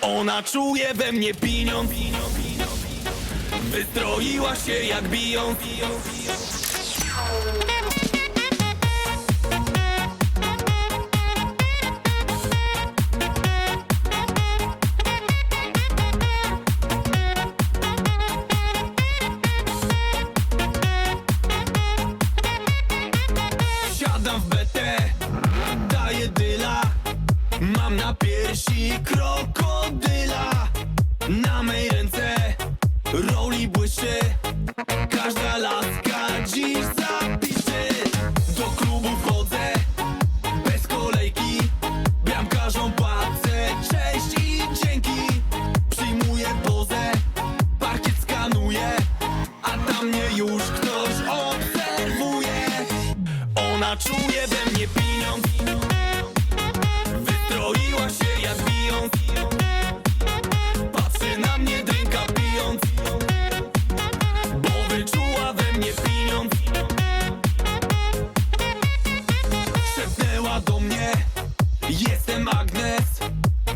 Ona czuje we mnie pieniądz. Wystroiła się jak biją. Siadam w Mam na piersi krokodyla. Na mej ręce roli błyszczy. Każda laska dziś zapisze Do klubu wchodzę bez kolejki. Bramkarzom płacę cześć i dzięki. Przyjmuję pozę, parkiet skanuję A tam mnie już ktoś obserwuje. Ona czuje we mnie pieniądz Wystroiła się jak bijąc Patrzy na mnie drinka pijąc. Bo wyczuła we mnie pieniądz. Szepnęła do mnie Jestem Agnes.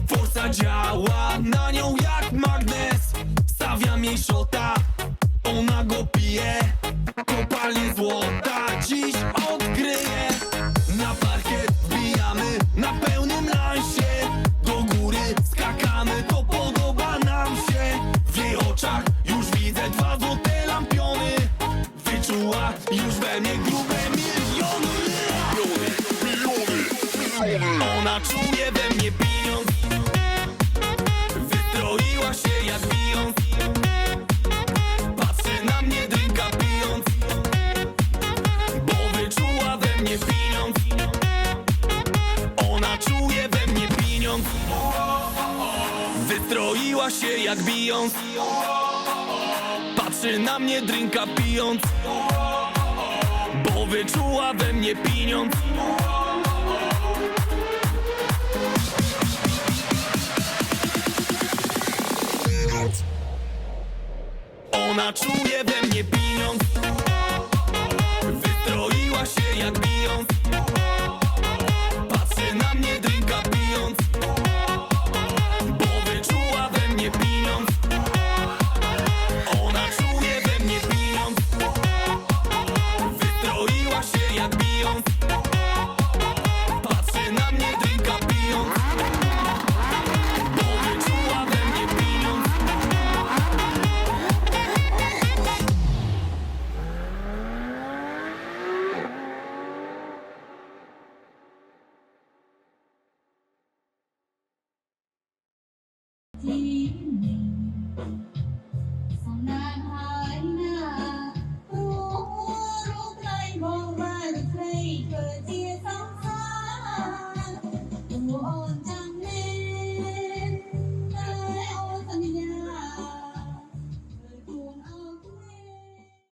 Forsa działa na nią jak magnes. Stawiam jej szota. Ona go pije. Kopalnie złota mnie grube miliony. Ona czuje we mnie pieniądz Wystroiła się jak bijąc Patrzy na mnie drinka pijąc Bo wyczuła we mnie pieniądz Ona czuje we mnie pieniądz Wystroiła się jak bijąc Patrzy na mnie drinka pijąc Bo wyczuła we mnie pieniądz. Ona czuje we mnie pieniądz 一秒